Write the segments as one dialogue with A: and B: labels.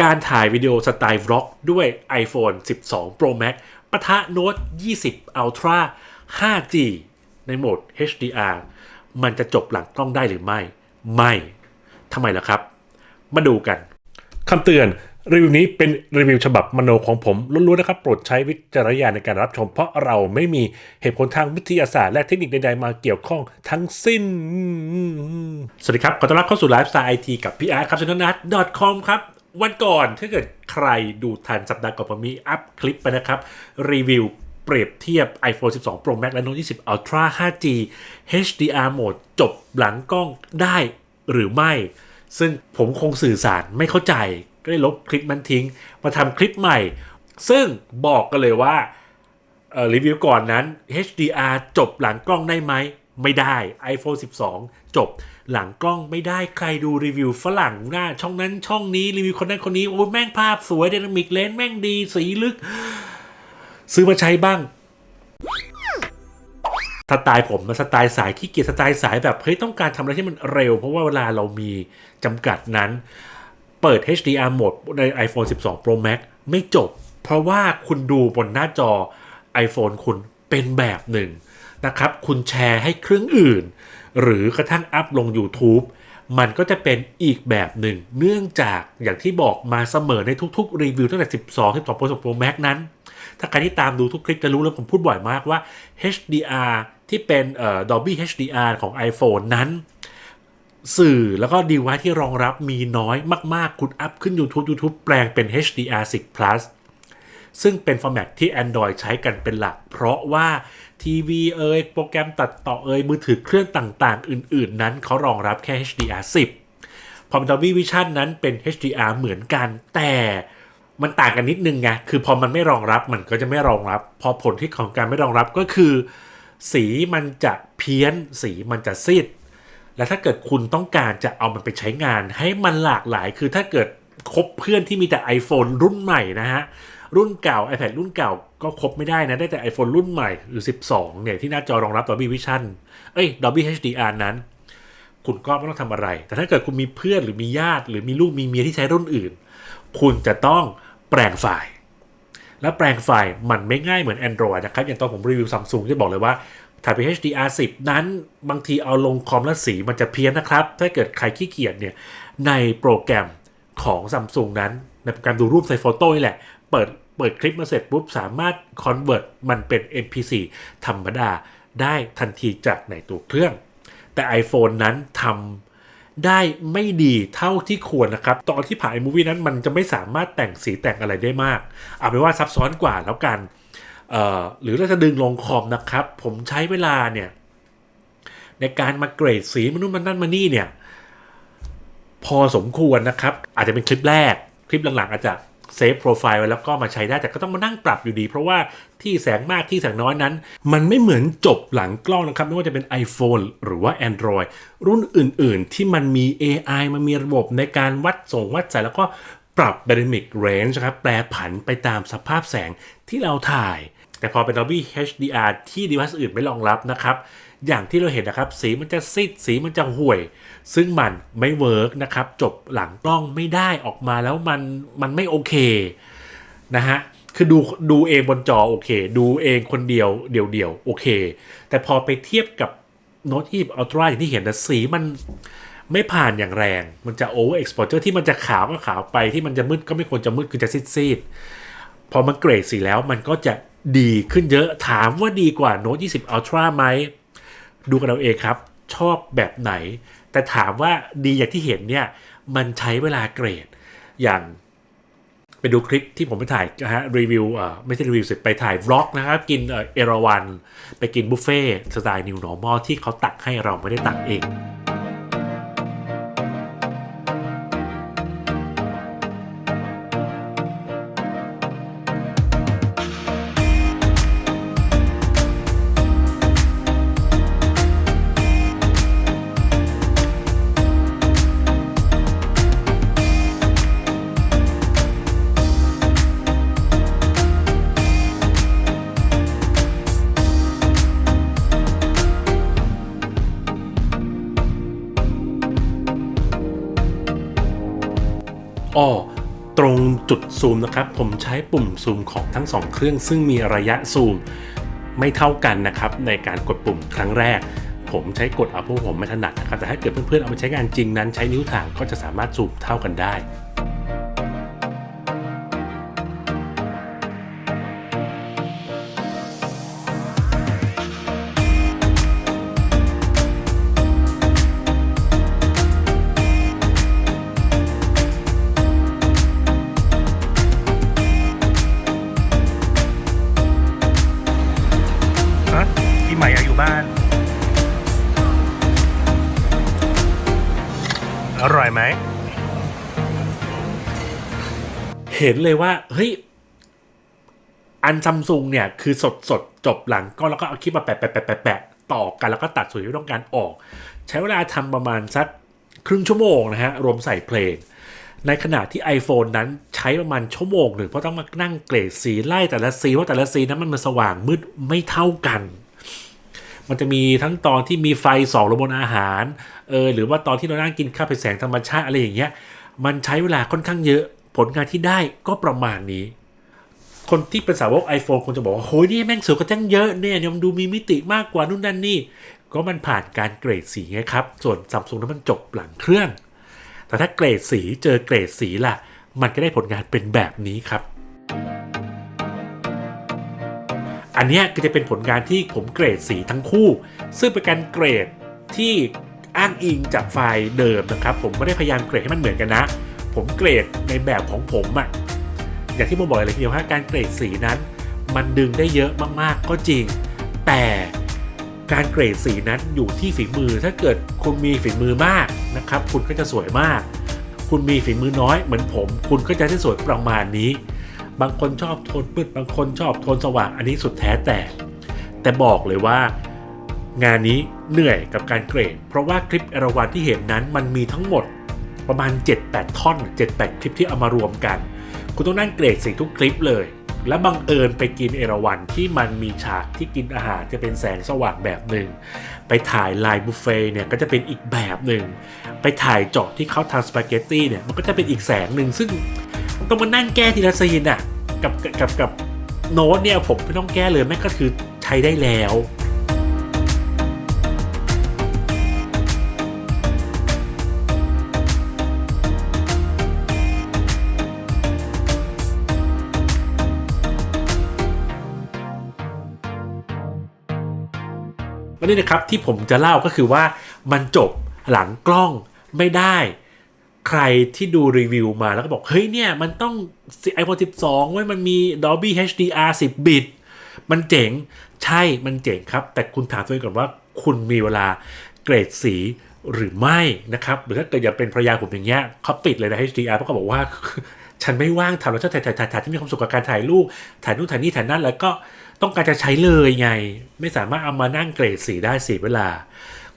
A: การถ่ายวิดีโอสไตล์วล็อกด้วย iPhone 12 Pro Max ปะทะ Note 20 Ultra 5G ในโหมด HDR มันจะจบหลังกล้องได้หรือไม่ ไม่ทำไมล่ะครับ มาดูกันคำเตือนรีวิวนี้เป็นรีวิวฉบับมโนของผมล้วนๆนะครับ โปรดใช้วิจารณญาณในการรับชม เพราะเราไม่มีเหตุผลทางวิทยาศาสตร์และเทคนิคใดๆมาเกี่ยวข้องทั้งสิ้น สวัสดีครับ ขอต้อนรับเข้าสู่ไลฟ์สไตล์ไอทีกับพี่อาร์ตครับชนนัท .com ครับ วันก่อนถ้าเกิดใครดูทันสัปดาห์ก่อนผมมีอัพคลิปไปนะครับ รีวิวเปรียบเทียบ iPhone 12 Pro Max และ Note 20 Ultra 5G HDR โหมดจบหลังกล้องได้หรือไม่ ซึ่งผมคงสื่อสารไม่เข้าใจ ก็เลยลบคลิปนั้นทิ้ง มาทำคลิปใหม่ ซึ่งบอกกันเลยว่ารีวิวก่อนนั้น HDR จบหลังกล้องได้ไหม ไม่ได้ iPhone 12 จบหลังกล้องไม่ได้ใครดูรีวิวฝรั่งหน้า ช่องนั้นช่องนี้รีวิวคนนั้นคนนี้ โอ้ยแม่งภาพสวย d y นามิกเลนส์แม่งดี สีลึก ซื้อมาใช้บ้างสไตล์ผมนะสไตล์สายขี้เกียจสไตล์สายแบบเฮ้ยต้องการทำอะไรที่มันเร็ว เพราะว่าเวลาเรามีจำกัดนั้น เปิด HDR โหมดใน iPhone 12 Pro Max ไม่จบ เพราะว่าคุณดูบนหน้าจอ iPhone คุณเป็นแบบหนึ่ง นะครับ คุณแชร์ให้เครื่องอื่น หรือกระทั่งอัพลง YouTube มันก็จะเป็นอีกแบบหนึ่ง เนื่องจากอย่างที่บอกมาเสมอในทุกๆ รีวิวตั้งแต่ 12 12 Pro Pro Max นั้น ถ้าใครที่ตามดูทุกคลิปจะรู้แล้วผมพูดบ่อยมากว่า HDR ที่เป็นเอ่อ Dolby HDR ของ iPhone นั้น สื่อแล้วก็ device ที่รองรับมีน้อยมากๆ คุณอัพขึ้น YouTube YouTube แปลงเป็น HDR10 Plus ซึ่งเป็นฟอร์แมตที่ Android ใช้กันเป็นหลัก เพราะว่าทีวีเอ่ยโปรแกรมตัดต่อเอ่ยมือถือเครื่องต่างๆ อื่นๆ นั้นเขารองรับแค่ HDR10 พอ Dolby Vision นั้นเป็น HDR เหมือนกัน แต่มันต่างกันนิดนึงไง คือพอมันไม่รองรับมันก็จะไม่รองรับ พอผลที่ของการไม่รองรับก็คือ สีมันจะเพี้ยน สีมันจะซีด และถ้าเกิดคุณต้องการจะเอามันไปใช้งาน ให้มันหลากหลาย คือถ้าเกิดคบเพื่อนที่มีแต่ iPhone รุ่นใหม่นะฮะ รุ่นเก่า iPad รุ่นเก่าก็คบไม่ได้นะ ได้แต่ iPhone รุ่นใหม่หรือ 12 เนี่ย ที่หน้าจอรองรับ Dolby Vision เอ้ย Dolby HDR นั้น คุณก็ไม่ต้องทำอะไร แต่ถ้าเกิดคุณมีเพื่อนหรือมีญาติ หรือมีลูกมีเมียที่ใช้รุ่นอื่น คุณจะต้องแปลงไฟล์ แล้วแปลงไฟล์มันไม่ง่ายเหมือน Android นะครับ อย่างตอนผมรีวิว Samsung จะบอกเลยว่าถ่ายเป็น HDR 10 นั้นบางทีเอาลงคอมแล้วสีมันจะเพี้ยนนะครับ ถ้าเกิดใครขี้เกียจเนี่ยในโปรแกรมของ Samsung นั้นในโปรแกรมดูรูปใส่โฟโต้แหละ เปิดเปิดคลิปมาเสร็จปุ๊บสามารถ convert มันเป็น MP4 ธรรมดาได้ทันทีจากในตัวเครื่อง แต่ iPhone นั้นทำได้ไม่ดีเท่าที่ควรนะครับ ตอนที่ผ่าน iMovie นั้นมันจะไม่สามารถแต่งสีแต่งอะไรได้มาก เอาเป็นว่าซับซ้อนกว่าแล้วกัน หรือเราจะดึงลงคอมนะครับ ผมใช้เวลาเนี่ย ในการมาเกรดสีมันนู่นมันนั่นมานี่เนี่ย พอสมควรนะครับ อาจจะเป็นคลิปแรกคลิปหลังๆอาจจะ เซฟโปรไฟล์ไว้แล้วก็มาใช้ได้แต่ก็ต้องมานั่งปรับอยู่ดี เพราะว่าที่แสงมากที่แสงน้อยนั้น มันไม่เหมือนจบหลังกล้องนะครับ ไม่ว่าจะเป็น iPhone หรือว่า Android รุ่นอื่น ๆ ที่มันมี AI มันมีระบบในการวัดส่งวัดสายแล้วก็ปรับ Dynamic Range นะครับแปลผันไปตามสภาพแสงที่เราถ่าย แต่พอเป็น Dolby HDR ที่ device อื่นไม่รองรับนะครับ อย่างที่เราเห็นนะครับ สีมันจะซีดสีมันจะห่วย ซึ่งมันไม่เวิร์กนะครับ จบหลังกล้องไม่ได้ออกมาแล้วมันมันไม่โอเคนะฮะคือดูดูเองบนจอโอเค ดูเองคนเดียวเดี่ยวเดี่ยวโอเค แต่พอไปเทียบกับ Note 20 Ultra อย่างที่เห็นนะสีมันไม่ผ่านอย่างแรง มันจะ over exposure ที่มันจะขาวก็ขาวไปที่มันจะมืดก็ไม่ควรจะมืดคือจะซีดๆพอมันเกรดสีแล้วมันก็จะ ดีขึ้นเยอะถามว่าดีกว่า Note 20 Ultra ไหม ดูกันเอาเองครับ ชอบแบบไหน แต่ถามว่าดีอย่างที่เห็นเนี่ย มันใช้เวลาเกรด อย่างไปดูคลิปที่ผมไปถ่ายนะฮะรีวิวเอ่อไม่ใช่รีวิวสิไปถ่ายวล็อกนะครับ กินเอราวัน ไปกินบุฟเฟ่สไตล์ New Normal ที่เขาตักให้เราไม่ได้ตักเอง
B: ออ
A: ตรงจุดซูมนะครับ ผมใช้ปุ่มซูมของทั้งสองเครื่อง ซึ่งมีระยะซูมไม่เท่ากันนะครับ ในการกดปุ่มครั้งแรก ผมใช้กดเอาเพราะผมไม่ถนัดนะครับแต่ถ้าเกิดเพื่อนๆเอาไปใช้งานจริงนั้น ใช้นิ้วถ่างก็จะสามารถซูมเท่ากันได้ เห็นเลยว่า เฮ้ย อันซัมซุงเนี่ย คือสดสดจบหลังก็แล้วก็เอาคลิปมาแปะแปะแปะแปะแปะต่อกันแล้วก็ตัดส่วนที่ต้องการออก ใช้เวลาทำประมาณสักครึ่งชั่วโมงนะฮะ รวมใส่เพลง ในขณะที่ iPhone นั้นใช้ประมาณชั่วโมงหนึ่งเพราะต้องมานั่งเกรดสีไล่แต่ละสีว่าแต่ละสีนั้นมันมันสว่างมืดไม่เท่ากัน มันจะมีทั้งตอนที่มีไฟส่องลงบนอาหารเออหรือว่าตอนที่เรานั่งกินข้าวเป็นแสงธรรมชาติอะไรอย่างเงี้ยมันใช้เวลาค่อนข้างเยอะ ผลงานที่ได้ก็ประมาณนี้ คนที่เป็นสาวก iPhone คงจะบอกว่า โหยนี่แม่งสวยกว่าตั้งเยอะเนี่ยยังดูมีมิติมากกว่านู่นนั่นนี่ ก็มันผ่านการเกรดสีไงครับ ส่วนซัมซุงนั้นมันจบหลังเครื่อง แต่ถ้าเกรดสีเจอเกรดสีล่ะ มันก็ได้ผลงานเป็นแบบนี้ครับอันนี้ก็จะเป็นผลงานที่ผมเกรดสีทั้งคู่ ซึ่งเป็นการเกรดที่อ้างอิงจากไฟล์เดิมนะครับ ผมไม่ได้พยายามเกรดให้มันเหมือนกันนะ ผมเกรดในแบบของผมอะอย่างที่ผมบอกเลยทีเดียวว่าการเกรดสีนั้น มันดึงได้เยอะมากๆก็จริง แต่การเกรดสีนั้นอยู่ที่ฝีมือถ้าเกิดคุณมีฝีมือมากนะครับ คุณก็จะสวยมาก คุณมีฝีมือน้อยเหมือนผม คุณก็จะได้สวยประมาณนี้ บางคนชอบโทนมืดบางคนชอบโทนสว่างอันนี้สุดแท้แต่ แต่บอกเลยว่างานนี้เหนื่อยกับการเกรด เพราะว่าคลิปเอราวันที่เห็นนั้นมันมีทั้งหมด ประมาณ 7-8 ท่อน 7-8 คลิปที่เอามารวมกัน คุณต้องนั่งเกรดสีทุกคลิปเลย และบังเอิญไปกินเอราวันที่มันมีฉากที่กินอาหารจะเป็นแสงสว่างแบบหนึ่ง ไปถ่ายลายบุฟเฟ่เนี่ยก็จะเป็นอีกแบบหนึ่ง ไปถ่ายเจาะที่เขาทำสปาเกตตี้เนี่ยมันก็จะเป็นอีกแสงหนึ่งซึ่งต้องมานั่งแก้ทีละซีนอะกับกับกับโน้ตเนี่ยผมไม่ต้องแก้เลยแม่ก็คือใช้ได้แล้ว นนี้นะครับที่ผมจะเล่าก็คือว่ามันจบหลังกล้องไม่ได้ ใครที่ดูรีวิวมาแล้วก็บอก เฮ้ยเนี่ย มันต้อง iPhone 12ไว้มันมี Dolby HDR 10 บิต มันเจ๋งใช่มันเจ๋งครับ แต่คุณถามตัวเองก่อนว่าคุณมีเวลาเกรดสีหรือไม่นะครับหรือถ้าเกิดอย่าเป็นภรรยาผมอย่างเงี้ยเขาปิดเลยนะ HDR เพราะเขาบอกว่า ฉันไม่ว่างทำแล้วชอบถ่ายถ่ายถ่ายถ่ายที่มีความสุขกับการถ่ายรูปถ่ายนู่นถ่ายนี่ถ่ายนั่นแล้วก็ ต้องการจะใช้เลยไง ไม่สามารถเอามานั่งเกรดสีได้สีเวลา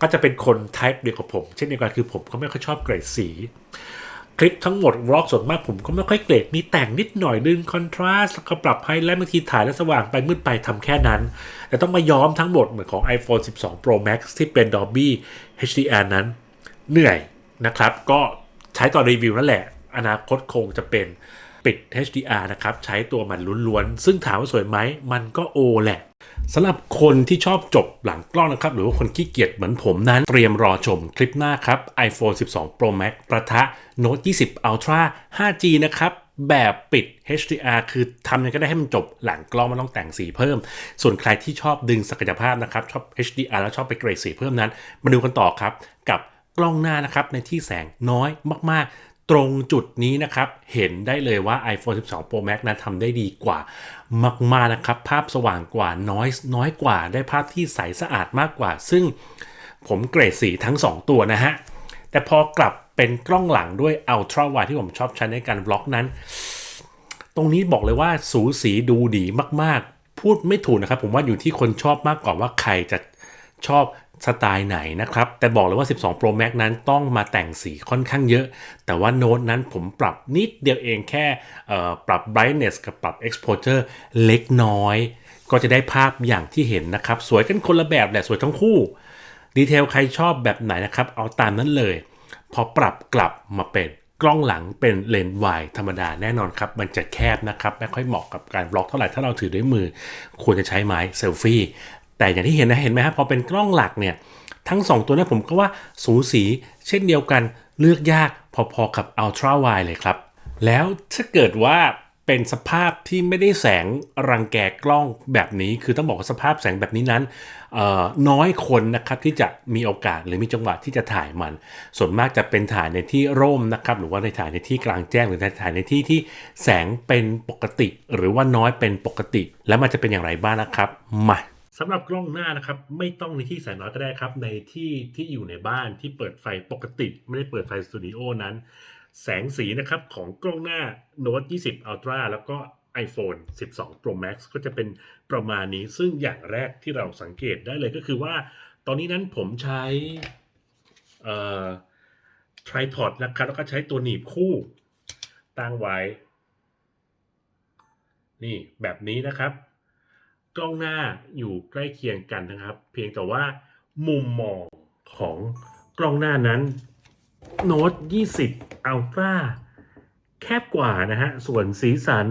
A: ก็จะเป็นคนไทป์เดียวกับผม เช่นเดียวกันคือผมก็ไม่ค่อยชอบเกรดสีคลิปทั้งหมดวอล์กส่วนมากผมก็ไม่ค่อยเกรดมีแต่งนิดหน่อยดึงคอนทราสต์แล้วก็ปรับไฮไลท์บางทีถ่ายแล้วสว่างไปมืดไปทำแค่นั้น แต่ต้องมาย้อมทั้งหมดเหมือนของ iPhone 12 Pro Max ที่เป็น Dolby HDR นั้น เหนื่อยนะครับ ก็ใช้ต่อรีวิวนั่นแหละ อนาคตคงจะเป็น ปิด HDR นะครับ ใช้ตัวมันล้วนๆ ซึ่งถามว่าสวยไหม มันก็โอแหละสำหรับคนที่ชอบจบหลังกล้องนะครับ หรือว่าคนขี้เกียจเหมือนผมนั้น เตรียมรอชมคลิปหน้าครับ iPhone 12 Pro Max ประทะ Note 20 Ultra 5G นะครับแบบปิด HDR คือทำยังไงก็ได้ให้มันจบหลังกล้องไม่ต้องแต่งสีเพิ่ม ส่วนใครที่ชอบดึงศักยภาพนะครับ ชอบ HDR แล้วชอบไปเกรดสีเพิ่มนั้น มาดูกันต่อครับ กับกล้องหน้านะครับในที่แสงน้อยมากๆ ตรงจุดนี้นะครับ เห็นได้เลยว่า iPhone 12 Pro Max นั้นทำได้ดีกว่ามาก ๆ นะครับ ภาพสว่างกว่าน้อยน้อยกว่า ได้ภาพที่ใสสะอาดมากกว่า ซึ่งผมเกรดสีทั้ง 2 ตัวนะฮะ แต่พอกลับเป็นกล้องหลังด้วย Ultra Wide ที่ผมชอบใช้ในการบล็อกนั้น ตรงนี้บอกเลยว่าสูสีดูดีมาก ๆ พูดไม่ถูกนะครับ ผมว่าอยู่ที่คนชอบมากกว่าว่าใครจะชอบ สไตล์ไหนนะครับ แต่บอกเลยว่า 12 Pro Max นั้นต้องมาแต่งสีค่อนข้างเยอะ แต่ว่าโน้ตนั้นผมปรับนิดเดียวเองแค่ปรับ brightness กับปรับ exposure เล็กน้อย ก็จะได้ภาพอย่างที่เห็นนะครับ สวยกันคนละแบบแหละสวยทั้งคู่ ดีเทลใครชอบแบบไหนนะครับ เอาตามนั้นเลย พอปรับกลับมาเป็นกล้องหลังเป็นเลนส์วายธรรมดาแน่นอนครับ มันจะแคบนะครับ ไม่ค่อยเหมาะกับการบล็อกเท่าไหร่ถ้าเราถือด้วยมือ ควรจะใช้ไม้เซลฟี่ แต่อย่างที่เห็นนะเห็นไหมครับพอเป็นกล้องหลักเนี่ยทั้ง 2 ตัวเนี้ผมก็ว่าสูสีเช่นเดียวกันเลือกยากพอๆกับ Ultra Wide เลยครับ แล้วถ้าเกิดว่าเป็นสภาพที่ไม่ได้แสงรังแกกล้องแบบนี้ คือต้องบอกว่าสภาพแสงแบบนี้นั้นน้อยคนนะครับที่จะมีโอกาสหรือมีจังหวะที่จะถ่ายมัน ส่วนมากจะเป็นถ่ายในที่ร่มนะครับหรือว่าในถ่ายในที่กลางแจ้งหรือในถ่ายในที่ที่แสงเป็นปกติ หรือว่าน้อยเป็นปกติ แล้วมันจะเป็นอย่างไรบ้างนะครับมา สำหรับกล้องหน้านะครับ ไม่ต้องในที่แสงน้อยก็ได้ครับ ในที่ที่อยู่ในบ้านที่เปิดไฟปกติไม่ได้เปิดไฟสตูดิโอนั้น แสงสีนะครับของกล้องหน้า Note 20 Ultra แล้วก็ iPhone 12 Pro Max ก็จะเป็นประมาณนี้ ซึ่งอย่างแรกที่เราสังเกตได้เลยก็คือว่า ตอนนี้นั้นผมใช้เอ่อ tripod นะครับ แล้วก็ใช้ตัวหนีบคู่ตั้งไว้ นี่แบบนี้นะครับ กล้องหน้าอยู่ใกล้เคียงกันนะครับ เพียงแต่ว่ามุมมองของกล้องหน้านั้นโน้ต20 Ultra แคบกว่านะฮะ ส่วนสีสัน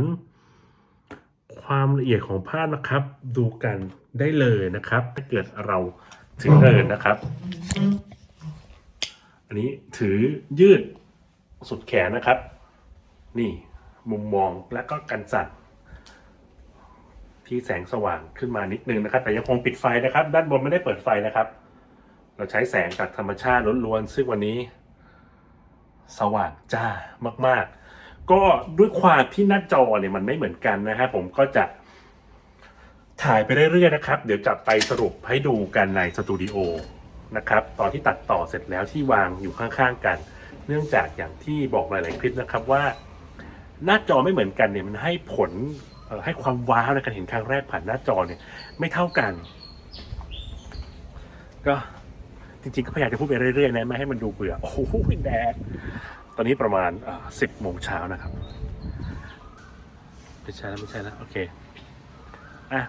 A: ความละเอียดของภาพนะครับ ดูกันได้เลยนะครับ ถ้าเกิดเราถือเดินนะครับ อันนี้ถือยืดสุดแขนนะครับ นี่มุมมองและก็กันสั่น ที่แสงสว่างขึ้นมานิดนึงนะครับ แต่ยังคงปิดไฟนะครับ ด้านบนไม่ได้เปิดไฟนะครับ เราใช้แสงจากธรรมชาติล้วนๆซึ่งวันนี้ สว่างจ้ามาก ๆ ก็ด้วยความที่หน้าจอเนี่ยมันไม่เหมือนกันนะฮะผมก็จะถ่ายไปเรื่อยๆนะครับ เดี๋ยวจะไปสรุปให้ดูกันในสตูดิโอนะครับ ตอนที่ตัดต่อเสร็จแล้วที่วางอยู่ข้างๆกัน เนื่องจากอย่างที่บอกหลายๆคลิปนะครับว่า หน้าจอไม่เหมือนกันเนี่ยมันให้ผล ให้ความว้าวในการเห็นครั้งแรกผ่านหน้าจอเนี่ยไม่เท่ากัน ก็จริงๆก็พยายามจะพูดไปเรื่อยๆนะไม่ให้มันดูเบื่อโอ้โหแดดตอนนี้ประมาณสิบโมงเช้านะครับไม่ใช่แล้วไม่ใช่แล้วโอเคอะ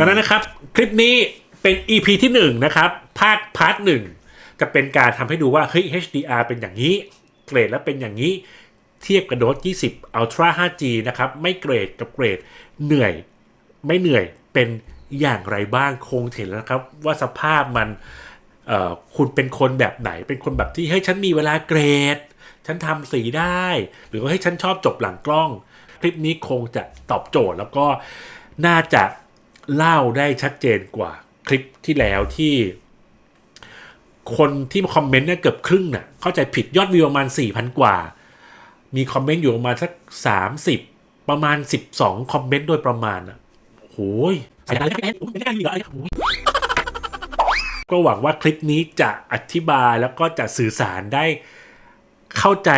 A: ดังนั้นนะครับคลิปนี้เป็น EP ที่1นะครับภาคพาร์ทหนึ่งจะเป็นการทำให้ดูว่าเฮ้ย HDR เป็นอย่างนี้ เกรดแล้วเป็นอย่างนี้เทียบกับโดส20 Ultra 5G นะครับไม่เกรดกับเกรดเหนื่อยไม่เหนื่อยเป็นอย่างไรบ้างคงเห็นแล้วครับว่าสภาพมันคุณเป็นคนแบบไหน เป็นคนแบบที่เฮ้ยฉันมีเวลาเกรด ฉันทำสีได้ หรือว่าเฮ้ยฉันชอบจบหลังกล้อง คลิปนี้คงจะตอบโจทย์แล้วก็น่าจะ เล่าได้ชัดเจนกว่าคลิปที่แล้วที่ คนที่มาคอมเมนต์เนี่ยเกือบครึ่งน่ะเข้าใจผิดยอดวิวประมาณ 4,000 กว่า มีคอมเมนต์อยู่ประมาณสัก 30 ประมาณ 12 คอมเมนต์โดยประมาณอะโอ้ยใส่ได้แล้วไม่ได้เหลือไรโอ้ยก็หวังว่าคลิปนี้จะอธิบายแล้วก็จะสื่อสารได้เข้าใจ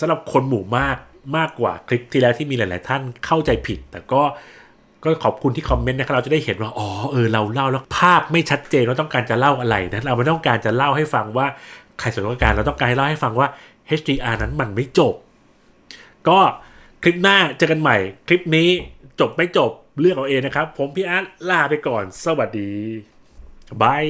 A: สำหรับคนหมู่มากมากกว่าคลิปที่แล้วที่มีหลาย ๆ ท่านเข้าใจผิด แต่ก็ ก็ขอบคุณที่คอมเมนต์นะครับเราจะได้เห็นว่าอ๋อเออเราเล่าแล้วภาพไม่ชัดเจนเราต้องการจะเล่าอะไรนะเราไม่ต้องการจะเล่าให้ฟังว่าใครสนใจการเราต้องการให้เล่าให้ฟังว่า HDR นั้นมันไม่จบ ก็คลิปหน้าเจอกันใหม่ คลิปนี้จบไม่จบเลือกเอาเองนะครับ ผมพี่อาร์ตลาไปก่อน สวัสดีบาย